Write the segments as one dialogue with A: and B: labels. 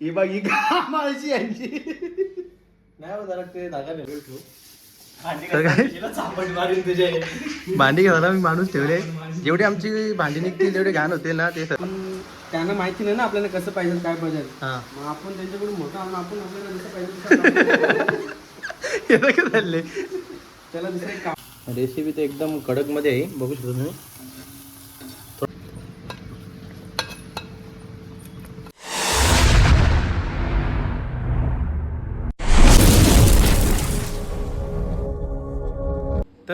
A: ही बघ ही कामाची यांची
B: नाही हो, जरा ते धागा ठेवू
C: तर काय
B: चापट मारीन तुझे
C: भांडी घ्यायला मी माणूस ठेवले जेवढी आमची भांडी निघतील तेवढे घाण होते ना ते सर
B: पण त्यांना माहिती नाही ना आपल्याला कसं पाहिजे काय पाहिजे
C: हा
B: मग आपण त्यांच्याकडून मोठा आणून आपण आपल्याला जसं पाहिजे तसं आपण-
C: हे काय चालले
B: त्याला दुसरं काम
C: रेसिपी तर एकदम कडकमध्ये आहे बघू शकतो तुम्ही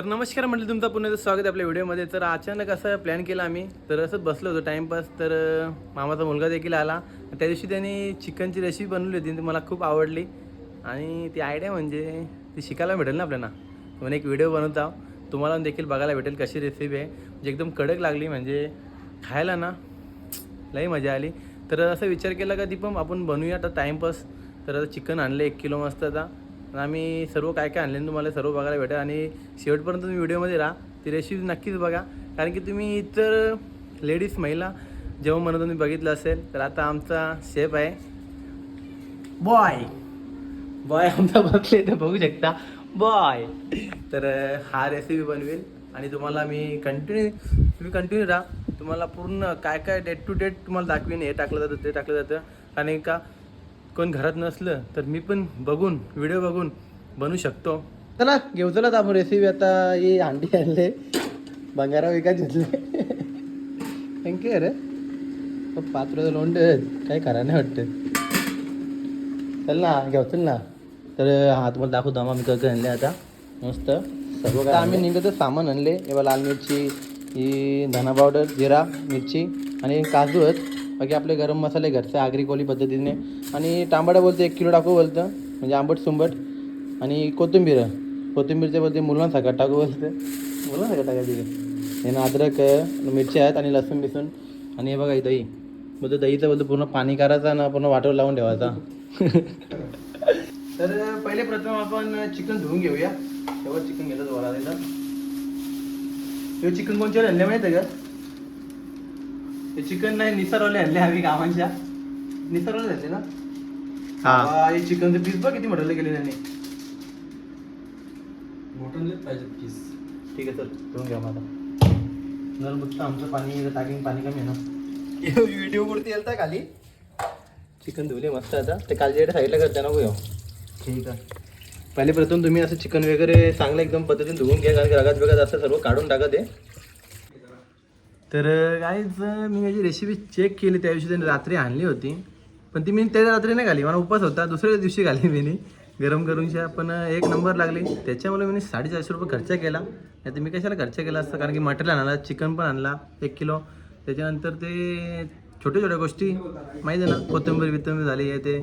C: तर नमस्कार म्हटलं तुमचं पुन्हा एकदा स्वागत आहे आपल्या व्हिडिओमध्ये. तर अचानक असं प्लॅन केला आम्ही तर असंच बसलो होतो टाईमपास तर मामाचा मुलगा देखील आला. त्या दिवशी त्यांनी चिकनची रेसिपी बनवली होती ती मला खूप आवडली. आणि ती आयडिया म्हणजे ती शिकायला भेटेल ना आपल्याला. म्हणून एक व्हिडिओ बनवता तुम्हाला देखील बघायला भेटेल कशी रेसिपी आहे. म्हणजे एकदम कडक लागली म्हणजे खायला ना लई मजा आली. तर असं विचार केला का ती पण आपण बनवूया आता टाईमपास तर आता चिकन आणलं एक किलो मस्त आता. आणि आम्ही सर्व काय काय आणले तुम्हाला सर्व बघायला भेटेल. आणि शेवटपर्यंत तुम्ही व्हिडिओमध्ये राहा. ती रेसिपी नक्कीच बघा. कारण की तुम्ही इतर लेडीज महिला जेव्हा म्हणून तुम्ही बघितलं असेल तर आता आमचा शेफ आहे. बॉय बॉय आमचा बसले तर बघू शकता. बॉय तर हा रेसिपी बनवेल. आणि तुम्हाला मी कंटिन्यू तुम्ही कंटिन्यू राहा. तुम्हाला पूर्ण काय काय डेट टू डेट तुम्हाला दाखवीन. हे टाकलं जातं ते टाकलं जातं. कारण का कोण घरात नसलं तर मी पण बघून व्हिडिओ बघून बनवू शकतो. चला घेऊ चला आपण रेसिपी आता. ही अंडी आणले. बंगारा विकत घेतले. थँक्यू अरे. पाच रुपये लोंड काय करा नाही वाटतं. चल ना घेऊ चल ना. तर हा तुम्हाला दाखवतो आम्हा मी कसं आणले आता. मस्त. सर्व काय आम्ही निघत सामान आणले. एव्हा लाल मिरची ही धना पावडर जिरा मिरची आणि काजू आहेत. बाकी आपले गरम मसाले घरचे आगरी कोली पद्धतीने. आणि तांबडा बोलतं एक किलो टाकू बोलतं म्हणजे आंबट सुंबट. आणि कोथिंबीर. कोथिंबीरचे बोलते मुलांसकट टाकू बोलतं मुलांसकट टाकायची हे ना अद्रक मिरची आहेत आणि लसूण बिसून. आणि हे बघा दही. बोलतो दहीचं बोलतो पूर्ण पाणी करायचं आणि पूर्ण वाटवर लावून ठेवायचा. तर पहिले प्रथम आपण चिकन धुवून घेऊया. तेव्हा चिकन घेतो तुम्हाला हे चिकन कोणच्या आणले माहिती आहे का? हे चिकन नाही निसरवले आणले आम्ही गावांच्या. निसरवले आणले ना? हा. हे चिकनचं पीस बघ किती मोठं गेले त्यांनी
B: मोठं पाहिजे पीस
C: ठीक आहे सर धुवून घ्या मला नल फक्त आमचं पाणी टाकीन पाणी कमी आहे ना. व्हिडिओ कुठे येईल खाली. चिकन धुवले मस्त आता. ते कालच्या साईडला करते ना हो ठीक आहे. पहिले प्रथम तुम्ही असं चिकन वगैरे चांगलं एकदम पद्धतीने धुवून घ्या कारण की रगात वेगात असं सर्व काढून टाका ते. तर काहीच मी याची रेसिपी चेक केली. त्या दिवशी त्यांनी रात्री आणली होती. पण ती मी त्या रात्री नाही घाली. मला उपास होता. दुसऱ्या दिवशी घाली मी गरम करूनशा पण एक नंबर लागली. त्याच्यामुळे मी साडेचारशे रुपये खर्च केला. नाही तर मी कशाला खर्च केला असतं? कारण की मटेरियल आणला चिकन पण आणला एक किलो. त्याच्यानंतर ते छोट्या छोट्या गोष्टी. माहिती आहे ना कोथिंबीर बिथंबीर झाली आहे ते.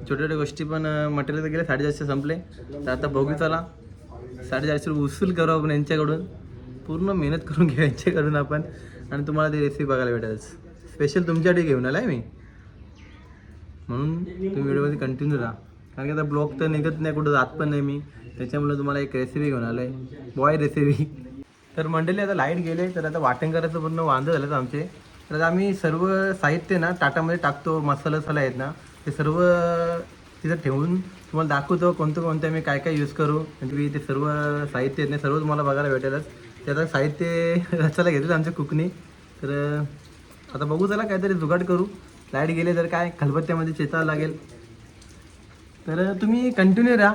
C: छोट्या छोट्या गोष्टी पण मटेरियल तर गेले साडेचारशे संपले. तर आता बघू चला. साडेचारशे रुपये उसूल करू आपण यांच्याकडून. पूर्ण मेहनत करून घेऊ यांच्याकडून आपण. आणि तुम्हाला ती रेसिपी बघायला भेटेलच स्पेशल तुमच्यासाठी घेऊन आला आहे मी. म्हणून तुम्ही व्हिडिओमध्ये कंटिन्यू राहा. कारण की आता ब्लॉग तर निघत नाही कुठं जात पण नाही मी. त्याच्यामुळे तुम्हाला एक रेसिपी घेऊन आलो आहे बॉय रेसिपी तर मंडळी आता लाइट गेले तर आता वाटण करायचं पूर्ण वांदं झालं आमचे. तर आता आम्ही सर्व साहित्य ना ताटामध्ये टाकतो मसाला मसाला आहेत ना ते सर्व तिथं ठेवून तुम्हाला दाखवतो कोणतं कोणतं आम्ही काय काय यूज करू. म्हणजे ते सर्व साहित्य आहेत ना सर्व तुम्हाला बघायला भेटेलच. ते आता साहित्य रचायला घेतलं आमच्या कुकने. तर आता बघू चला काहीतरी जुगाड करू. लाइट गेले तर काय? खलबत्त्यामध्ये चेचावं लागेल. तर तुम्ही कंटिन्यू राहा.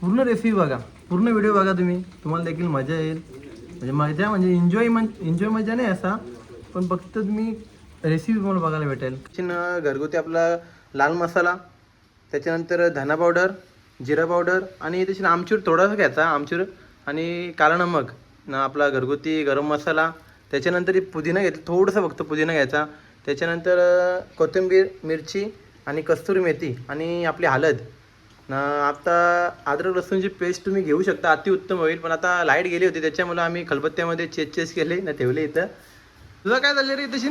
C: पूर्ण रेसिपी बघा. पूर्ण व्हिडिओ बघा तुम्ही. तुम्हाला देखील मजा येईल. म्हणजे मजा म्हणजे एन्जॉय मन एन्जॉय मजा नाही असा. पण फक्त तुम्ही रेसिपी तुम्हाला बघायला भेटेल. घरगुती आपला लाल मसाला. त्याच्यानंतर धना पावडर जिरा पावडर आणि त्याच्यानं आमचूर थोडासा घ्यायचा आमचूर आणि काला नमक. ना आपला घरगुती गरम मसाला त्याच्यानंतर हे पुदिना घेतला थोडंसं फक्त पुदिना घ्यायचा. त्याच्यानंतर कोथिंबीर मिरची आणि कस्तुरी मेथी आणि आपली हळद. ना आता अद्रक लसूणची पेस्ट तुम्ही घेऊ शकता अतिउत्तम होईल. पण आता लाइट गेली होती त्याच्यामुळे आम्ही खलबत्त्यामध्ये चेस चेस केले ना ठेवले इथं. तुझं काय चाललं रे तशी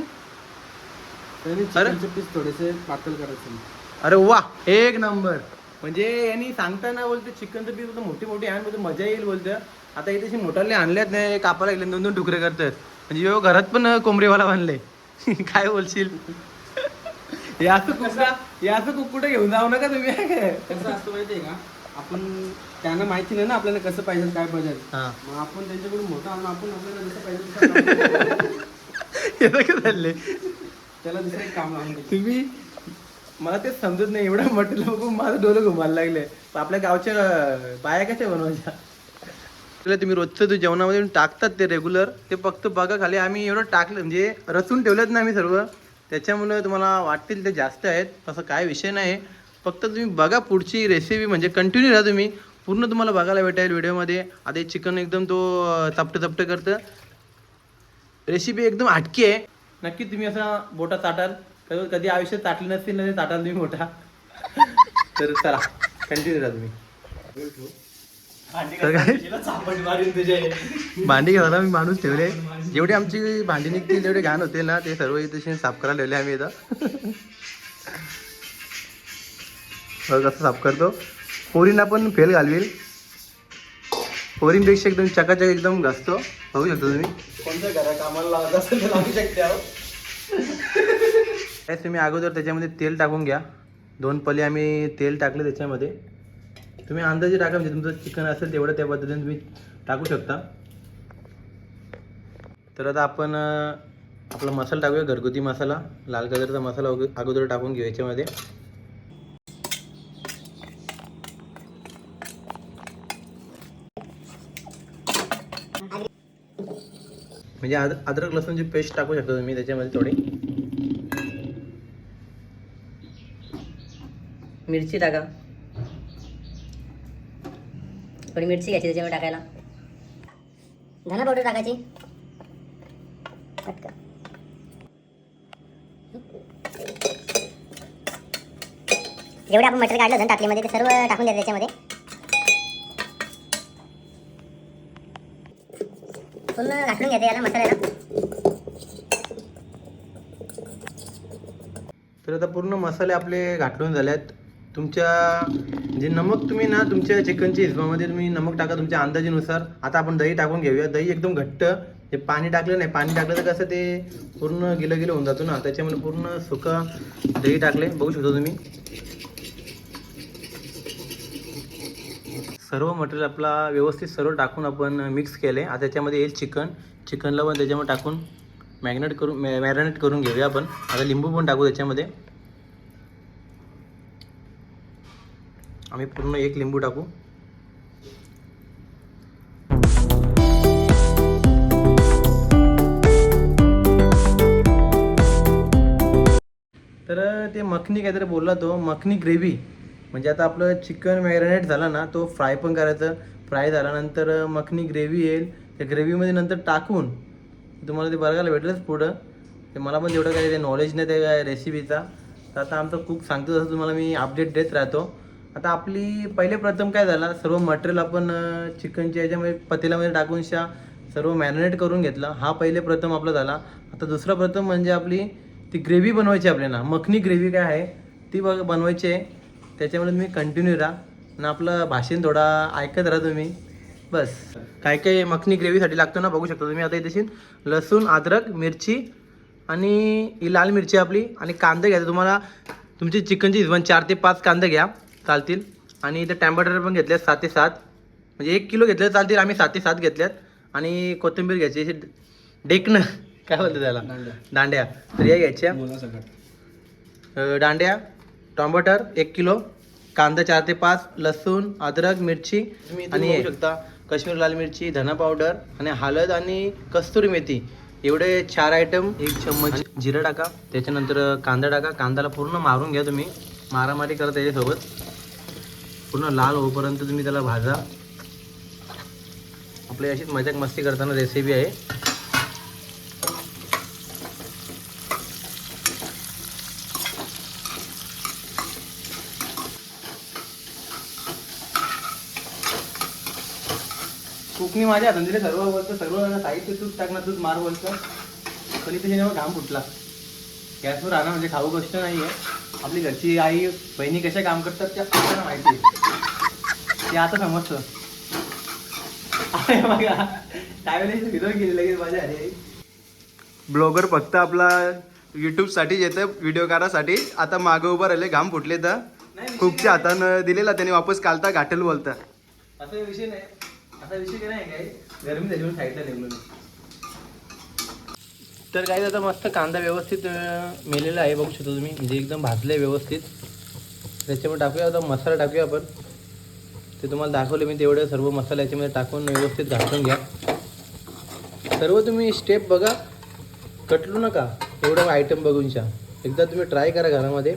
B: पीस थोडेसे पातळ करायचे.
C: अरे वा एक नंबर. म्हणजे यांनी सांगताना बोलते चिकनचं पीस मोठी मोठी आण मजा येईल बोलतं. आता इथे मोठाले आणल्यात नाही कापायला लागले दोन दोन तुकडे करतात. म्हणजे यो घरात पण कोंबडीवाला बांधले. काय बोलशील? या असं कुकडा या असं कुकडे घेऊन जाऊ नका तुम्ही
B: कसं असतं माहितीये का? आपण त्यांना माहिती नाही ना आपल्याला कसं पाहिजे काय पाहिजे. मग आपण त्यांच्याकडून मोठा आणून आपण आपल्याला जसं पाहिजे
C: हे
B: त्याला दुसरं एक काम लावून.
C: तुम्ही मला तेच समजत नाही एवढं म्हटलं बघून माझं डोलं घुमायला लागले आपल्या गावच्या बाया कशा बनवायच्या. तुम्ही रोजचं तू जेवणामध्ये टाकतात ते रेग्युलर ते फक्त बघा खाली. आम्ही एवढं टाकलं म्हणजे रचून ठेवलेत ना आम्ही सर्व. त्याच्यामुळे तुम्हाला वाटतील ते जास्त आहेत असं काय विषय नाही. फक्त तुम्ही बघा पुढची रेसिपी म्हणजे कंटिन्यू राहा तुम्ही. पूर्ण तुम्हाला बघायला भेटेल व्हिडिओमध्ये. आधी चिकन एकदम तो अं, चपटं करतं. रेसिपी एकदम हटकी आहे. नक्की तुम्ही असा बोटा चाटाल. कधी कधी आयुष्यात चाटली नसतील ना ते चाटाल तुम्ही मोठा तर चला कंटिन्यू राहा तुम्ही. भांडी घालायला मी माणूस ठेवले. जेवढे आमची भांडी निघतील तेवढे घाण होते ना ते सर्व इथे साफ करायला ठेवले आम्ही इथं. कसं साफ करतो. पोरींना पण फेल घालवील. पोरींपेक्षा एकदम चकाचक एकदम घासतो. बघू शकतो तुम्ही. कोणत्या घरा कामाला लावत असेल तर लावू शकते आहो. काय तुम्ही अगोदर त्याच्यामध्ये तेल टाकून घ्या. दोन पली आम्ही तेल टाकले त्याच्यामध्ये. तुम्ही अंदाजे टाका म्हणजे तुमचं चिकन असेल तेवढं त्या पद्धतीने तुम्ही टाकू शकता. तर आता आपण आपला मसाला टाकूया घरगुती मसाला लाल कलरचा मसाला अगोदर टाकून घेऊ याच्यामध्ये. म्हणजे आद अद्रक लसूणची पेस्ट टाकू शकता तुम्ही त्याच्यामध्ये थोडी.
D: मिरची टाका. थोडी मिरची घ्यायची त्याच्यामध्ये टाकायला. धना पावडर टाकायची. पटकन. जेवढे आपण मटर काढलं धन टाकलीमध्ये ते सर्व टाकून द्यायचं त्याच्यामध्ये. पूर्ण घासून घ्यायचं याला मसाल्याला.
C: तर आता पूर्ण मसाले आपले घाटून झाले आहेत तुमच्या जे नमक तुम्ही ना तुमच्या चिकनच्या हिशोबामध्ये तुम्ही नमक टाका तुमच्या अंदाजेनुसार. आता आपण दही टाकून घेऊया. दही एकदम घट्ट. ते पाणी टाकलं नाही. पाणी टाकलं तर कसं ते पूर्ण गिलं गिलं होऊन जातो ना. त्याच्यामुळे पूर्ण सुका दही टाकले. बघू शकतो तुम्ही. सर्व मटेरियल आपला व्यवस्थित सर्व टाकून आपण मिक्स केले. आता त्याच्यामध्ये येईल चिकन. चिकनला पण त्याच्यामध्ये टाकून मॅग्नेट करून मॅरिनेट करून घेऊया आपण. आता लिंबू पण टाकू त्याच्यामध्ये. आम्ही पूर्ण एक लिंबू टाकू. तर ते मखनी काहीतरी बोलला तो मखनी ग्रेव्ही म्हणजे आता आपलं चिकन मॅरिनेट झालं ना तो फ्राय पण करायचं. फ्राय झाल्यानंतर मखनी ग्रेव्ही येईल. त्या ग्रेव्हीमध्ये नंतर टाकून तुम्हाला ते बघायला भेटलंच पुढं. ते मला पण तेवढं काही ते नॉलेज नाही त्या रेसिपीचा तर आता आमचा कुक सांगतो तसं तुम्हाला मी अपडेट देत राहतो. आता आपली पहिले प्रथम काय झाला सर्व मटेरियल आपण चिकनच्या याच्यामध्ये पतेलामध्ये टाकून शा सर्व मॅरिनेट करून घेतलं. हा पहिले प्रथम आपला झाला. आता दुसरा प्रथम म्हणजे आपली ती ग्रेव्ही बनवायची आपल्याला मखनी ग्रेव्ही काय आहे ती बघ बनवायची आहे. त्याच्यामुळे तुम्ही कंटिन्यू राहा. आणि आपलं भाषण थोडा ऐकत राहा तुम्ही. बस. काय काय मखनी ग्रेव्हीसाठी लागतो ना बघू शकता तुम्ही. आता इथे लसूण अद्रक मिरची आणि ही लाल मिरची आपली. आणि कांदा घ्यायचा. तुम्हाला तुमची चिकनची हिशोबाने चार ते पाच कांदे घ्या. चालतील. आणि इथे टॅम्पटर पण घेतले सात ते सात. म्हणजे एक किलो घेतले चालतील आम्ही सात ते सात घेतल्यात आणि कोथिंबीर घ्यायची अशी डेकणं काय बोलतं त्याला?
B: दांड्या.
C: तर या घ्यायच्या. दांड्या टोमॅटर एक किलो. कांदा चार ते पाच लसूण अद्रक मिरची आणि शकता काश्मीर लाल मिरची धना पावडर आणि हळद आणि कस्तुरी मेथी. एवढे चार आयटम एक चम्मच. जिरं टाका. त्याच्यानंतर कांदा टाका. कांद्याला पूर्ण मारून घ्या तुम्ही. मारामारी करा त्याच्यासोबत. पूर्ण लाल होईपर्यंत तुम्ही त्याला भाजा. आपली अशीच मजाक मस्ती करताना रेसिपी आहे. कुकनी माझ्या हातात दिले सर्व बोलतं सर्व साहित्य तूच टाकणार तूच मार बोलतं कधी त्याच्या घाम फुटला गॅसवर राहणं म्हणजे खाऊ गोष्ट नाही आहे आपली घरची आई बहिणी कशा काम करतात त्या आपल्याला माहिती आहे. ते आता समजतं. अरे बघा काय वेळेस व्हिडिओ गेले लगेच माझ्या अरे ब्लॉगर फक्त आपला युट्यूबसाठी येतं व्हिडिओ करासाठी आता मागं उभं राहिले घाम फुटले तर. खूपच्या हातानं दिलेला त्याने वापस कालता गाठल बोलता. असा विषय नाही. असा विषय नाही काय गरमी झाली म्हणून साईडला निघलो तर काय आता मस्त कांदा व्यवस्थित मेलेला आहे. बघू शकतो तुम्ही. म्हणजे एकदम भाजले व्यवस्थित. त्याच्यामध्ये टाकूया आता मसाला टाकूया आपण. ते तुम्हाला दाखवले मी तेवढं सर्व मसाला याच्यामध्ये टाकून व्यवस्थित घासून घ्या. सर्व तुम्ही स्टेप बघा. कटलू नका एवढं आयटम बघूनच्या. एकदा तुम्ही ट्राय करा घरामध्ये.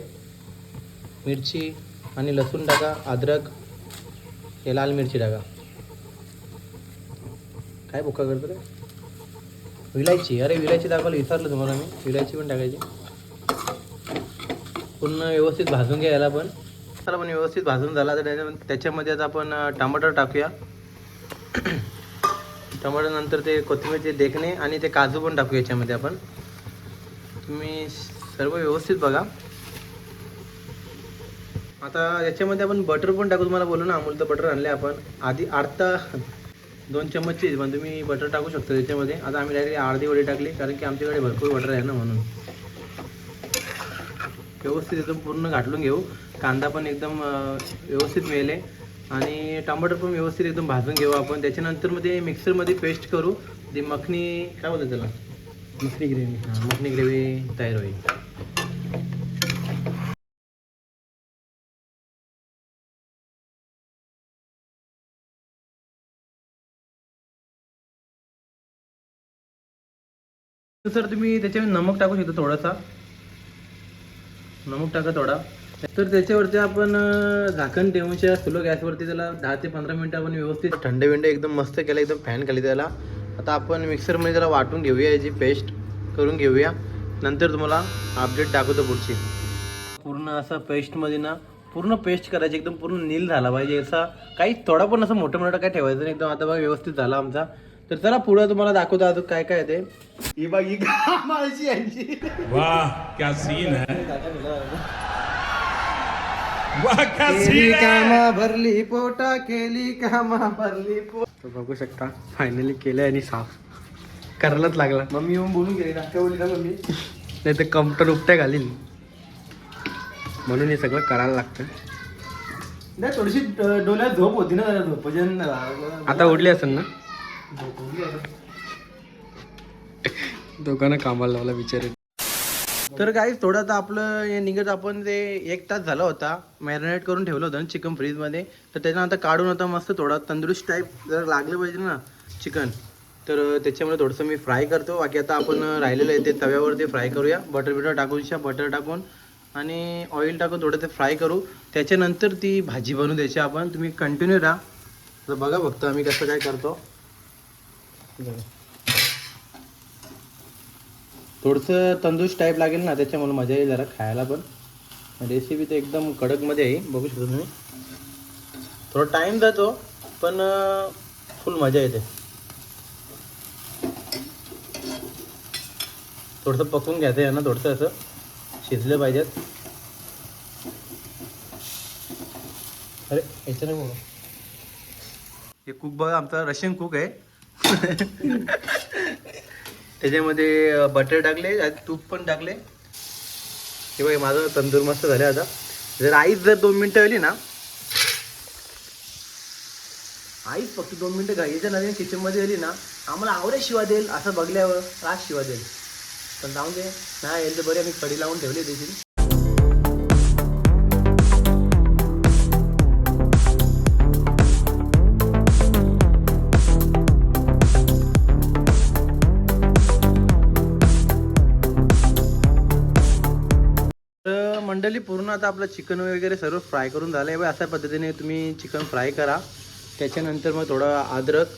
C: मिरची आणि लसूण टाका अद्रक हे लाल मिरची टाका. काय बुका करतो रे? विलायची अरे विलायची दाखवायला विसरलं तुम्हाला मी. विलायची पण टाकायची. पूर्ण व्यवस्थित भाजून घ्या याला पण. मसाला पण व्यवस्थित भाजून झाला तर त्याच्यामध्ये आता आपण टमाटर टाकूया. टमाटर नंतर ते कोथिंबीरचे देखणे आणि ते काजू पण टाकू याच्यामध्ये आपण. तुम्ही सर्व व्यवस्थित बघा. आता याच्यामध्ये आपण बटर पण टाकू तुम्हाला बोलू ना अमूल तर बटर आणले आपण. आधी अर्धा दोन चम्मच पण तुम्ही बटर टाकू शकता त्याच्यामध्ये. आता आम्ही डायरेक्ट अर्धी वडी टाकली कारण की आमच्याकडे भरपूर बटर आहे ना म्हणून. व्यवस्थित एकदम पूर्ण घाटलून घेऊ. कांदा पण एकदम व्यवस्थित मिळेल आणि टमाटर पण व्यवस्थित एकदम भाजून घेऊ आपण. त्याच्यानंतरमध्ये मिक्सरमध्ये पेस्ट करू. ती मखनी काय बोलतात त्याला?
B: मसरी ग्रेव्ही.
C: हां, मखनी ग्रेव्ही तयार होईल. सर तुम्ही त्याच्यामध्ये नमक टाकू शकता थोडासा. नमक टाका थोडा. तर त्याच्यावरती आपण झाकण ठेवूनच्या स्लो गॅसवरती त्याला दहा ते पंधरा मिनटं आपण व्यवस्थित थंड विंड एकदम मस्त केलं एकदम फॅन खाली त्याला. आता आपण मिक्सरमध्ये त्याला वाटून घेऊया याची पेस्ट करून घेऊया. नंतर तुम्हाला अपडेट दाखवतो पुढची. पूर्ण असं पेस्टमध्ये ना पूर्ण पेस्ट करायची एकदम पूर्ण नील झाला पाहिजे. असा काही थोडा पण असं मोठं मोठं काय ठेवायचं नाही एकदम आता बघा व्यवस्थित झाला आमचा. तर चला पुढं तुम्हाला दाखवतो अजून काय काय आहे ते.
A: ही बघ ही कामाची यांची.
E: वाह क्या सीन है. सीन
B: केली कामा भरली पोटा केली कामा भरली पोट. बघू शकता फायनली केलंय आणि साफ. करायलाच लागला.
C: मम्मी येऊन बोलून गेली ना बोलली ना मम्मी.
B: नाही तर कम्प्युटर उपट्या घालील म्हणून हे सगळं करायला लागतं.
C: नाही थोडीशी अं, डोल्यात झोप होती ना जरा झोप
B: आता उडली असेल ना? दोघांना कामाला लावला विचार
C: तर काही थोडं आता आपलं हे निघत आपण ते एक तास झाला होता. मॅरिनेट करून ठेवलं होतं चिकन फ्रीजमध्ये तर त्याच्यानंतर काढून आता मस्त थोडा तंदुरुस्त टाईप जर लागलं पाहिजे ना चिकन तर त्याच्यामुळे थोडंसं मी फ्राय करतो. बाकी आता आपण राहिलेलं आहे ते तव्यावरती फ्राय करूया. बटर बिटर टाकून बटर टाकून आणि ऑइल टाकून थोडं ते फ्राय करू. त्याच्यानंतर ती भाजी बनवू द्यायची आपण. तुम्ही कंटिन्यू राहा. तर बघा फक्त आम्ही कसं काय करतो. थोडंसं तंदुरुस्त टाईप लागेल ना त्याच्यामुळे मजा येईल जरा खायला पण. रेसिपी तर एकदम कडकमध्ये आहे बघू शकता तुम्ही. थोडा टाईम जातो पण फुल मजा येते. थोडंसं पकवून घ्यायचं आहे ना थोडंसं असं शिजलं पाहिजेत. अरे याच्या नाही बोलू हे कुक बघा आमचा रशियन कुक आहे. त्याच्यामध्ये बटर टाकले आणि तूप पण टाकले. हे बघ माझं तंदूर मस्त झालं आता. जर आईच जर दोन मिनटं आली ना आईच फक्त दोन मिनटं घाईच्या नवीन किचनमध्ये आली ना आम्हाला आवडे शिवा देईल असं बघल्यावर राग शिवा देईल. पण जाऊन दे. नाही येईल तर बरी आम्ही कडी लावून ठेवली त्याची. आता आपलं चिकन वगैरे सर्व फ्राय करून झालं आहे. अशा पद्धतीने तुम्ही चिकन फ्राय करा. त्याच्यानंतर मग थोडं अद्रक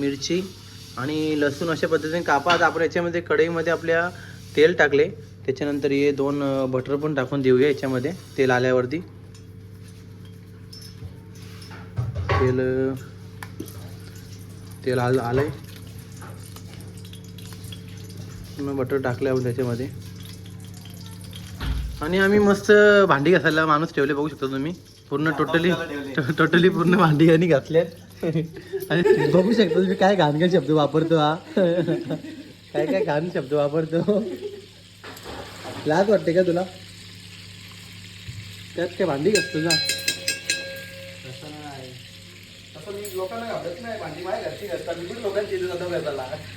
C: मिरची आणि लसूण अशा पद्धतीने कापा. आता आपण याच्यामध्ये कढईमध्ये आपल्या तेल टाकले. त्याच्यानंतर हे दोन बटर पण टाकून देऊया याच्यामध्ये तेल आल्यावरती. तेल तेल आलं आहे मग बटर टाकलं आपण त्याच्यामध्ये. आणि आम्ही मस्त भांडी घासायला माणूस ठेवले बघू शकता तुम्ही. पूर्ण टोटली टोटली पूर्ण भांडी आणि घातल्यात आणि बघू शकता तुम्ही काय घाण घाण शब्द वापरतो हा. काय काय घाण शब्द वापरतो.
B: लाज वाटते का तुला? त्यात काय भांडी घास तुझा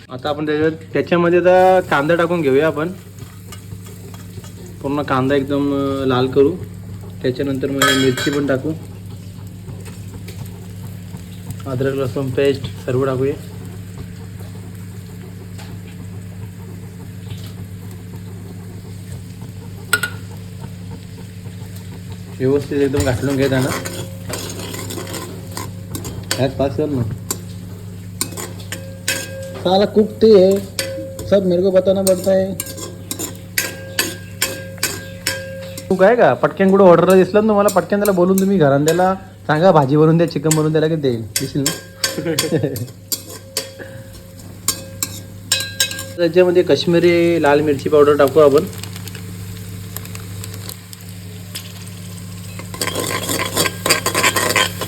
C: आता आपण त्याच्यात त्याच्यामध्ये आता कांदा टाकून घेऊया आपण. पूर्ण कांदा एकदम लाल करू. त्याच्यानंतर मग मिरची पण टाकू. अद्रक लसूण पेस्ट सर्व टाकूया. व्यवस्थित एकदम घाटलून घे ना ह्यात पास कर ना साला कुकते है सब मेरे को बताना पड़ता है. तू काय का? पटक्यान कुठं ऑर्डर दिसलं ना तुम्हाला पटक्यान त्याला बोलून तुम्ही घरात द्याला सांगा भाजी बनवून द्या चिकन बनवून द्यायला की देईल. दिसेल ना? त्याच्यामध्ये काश्मीरी लाल मिरची पावडर टाकू आपण.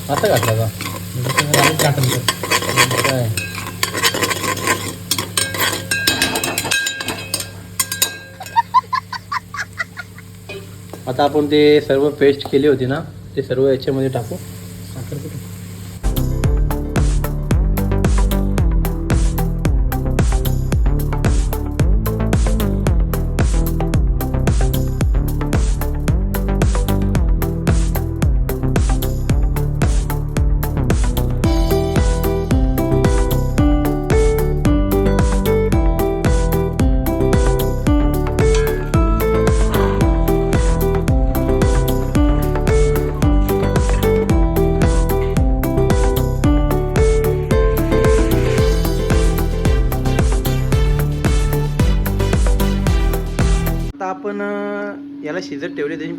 C: आता घातला का काय आता आपण ते सर्व पेस्ट केली होती ना ते सर्व याच्यामध्ये टाकू. साखर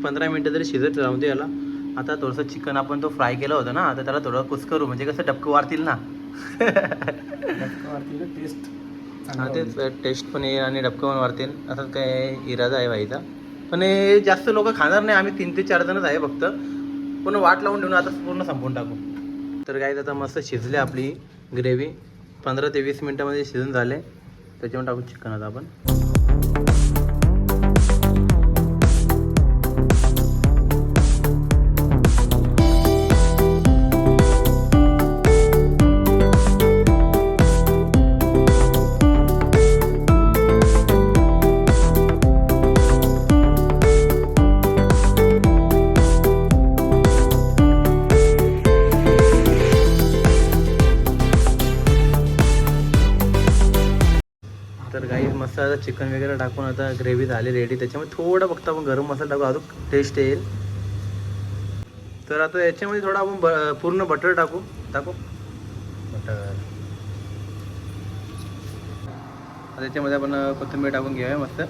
C: पंधरा मिनटं तरी शिजत राहू दे याला. आता थोडंसं चिकन आपण तो फ्राय केला होता ना आता त्याला थोडं कुस करू म्हणजे कसं डबकं वारतील ना. हा तेच टेस्ट पण येईल आणि डबकं पण वारतील असं काय इरादा आहे व्हायचा पण हे जास्त लोक खाणार नाही आम्ही तीन ते चार जणच आहे फक्त. पण वाट लावून ठेवून आता पूर्ण संपवून टाकू. तर काय आता मस्त शिजले आपली ग्रेव्ही पंधरा ते वीस मिनटामध्ये शिजून झाले. त्याच्यावर टाकू चिकन आता आपण. आता चिकन वगैरे टाकून आता ग्रेव्ही झाली रेडी त्याच्यामध्ये थोडं फक्त आपण गरम मसाला टाकू. अजून टेस्ट येईल. तर आता याच्यामध्ये थोडं आपण ब- पूर्ण बटर टाकू. टाकू? बटर त्याच्यामध्ये आपण कोथिंबीर टाकून घेऊया मस्त.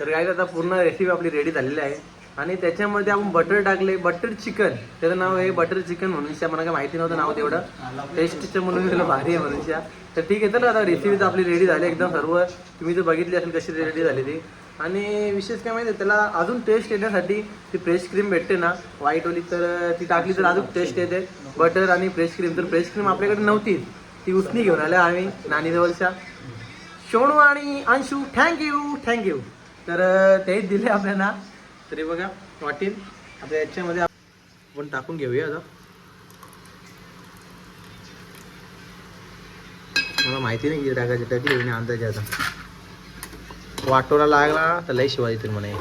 C: तर काय आता पूर्ण रेसिपी आपली रेडी झालेली आहे. आणि त्याच्यामध्ये आपण बटर टाकले. बटर चिकन त्याचं नाव आहे बटर चिकन म्हणून. मला काय माहिती नव्हतं नाव तेवढं. टेस्टचं म्हणून भारी आहे म्हणून तर ठीक आहे तर आता रेसिपी तर आपली रेडी झाली एकदम सर्व. तुम्ही जर बघितली असेल कशी रेडी झाली ती. आणि विशेष काय माहिती आहे त्याला अजून टेस्ट येण्यासाठी ती फ्रेश क्रीम भेटते ना. व्हाईटवाली तर ती टाकली तर अजून टेस्ट येते. बटर आणि फ्रेश क्रीम तर फ्रेश क्रीम आपल्याकडे नव्हती. ती उसनी घेऊन आल्या आम्ही नानीजवळच्या. शोणू आणि अंशू थँक्यू थँक्यू तर ते तेच दिले आपल्याला. तरी बघा वाटेल आता याच्यामध्ये आपण टाकून घेऊया आता. मला माहिती नाही किती टाकायचे टाकली आणि अंदाजे आता. वाटोला लागला तर लय शिवाय येतील म्हणे.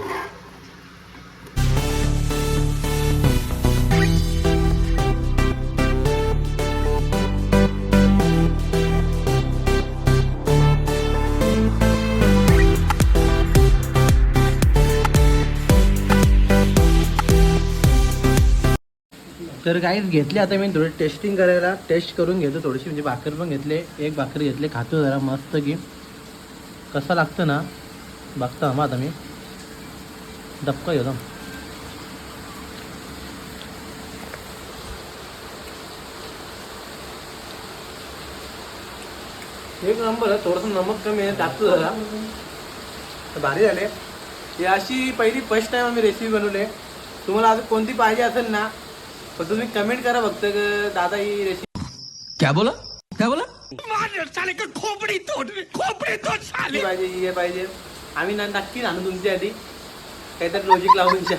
C: तर काहीच घेतले आता मी थोडी टेस्टिंग करायला. टेस्ट करून घेतो थोडीशी. म्हणजे भाकर पण घेतले. एक भाकर घेतले. खातो जरा मस्त की. कसं लागतं ना? बघता मग आता मी. डबका घेतो. एक नंबर आहे. थोडंसं नमक कमी आहे. टाकतो जरा. तर भारी झाले. ही अशी पहिली फर्स्ट टाइम आम्ही रेसिपी बनवली तुम्हाला अजून कोणती पाहिजे असेल ना पण तुम्ही कमेंट करा फक्त क- दादा ही रेसिपी
E: क्या बोला? काय बोला?
C: पाहिजे हे पाहिजे. आम्ही ना- नक्कीच आणू तुमच्यासाठी. काहीतरी लॉजिक लावून द्या.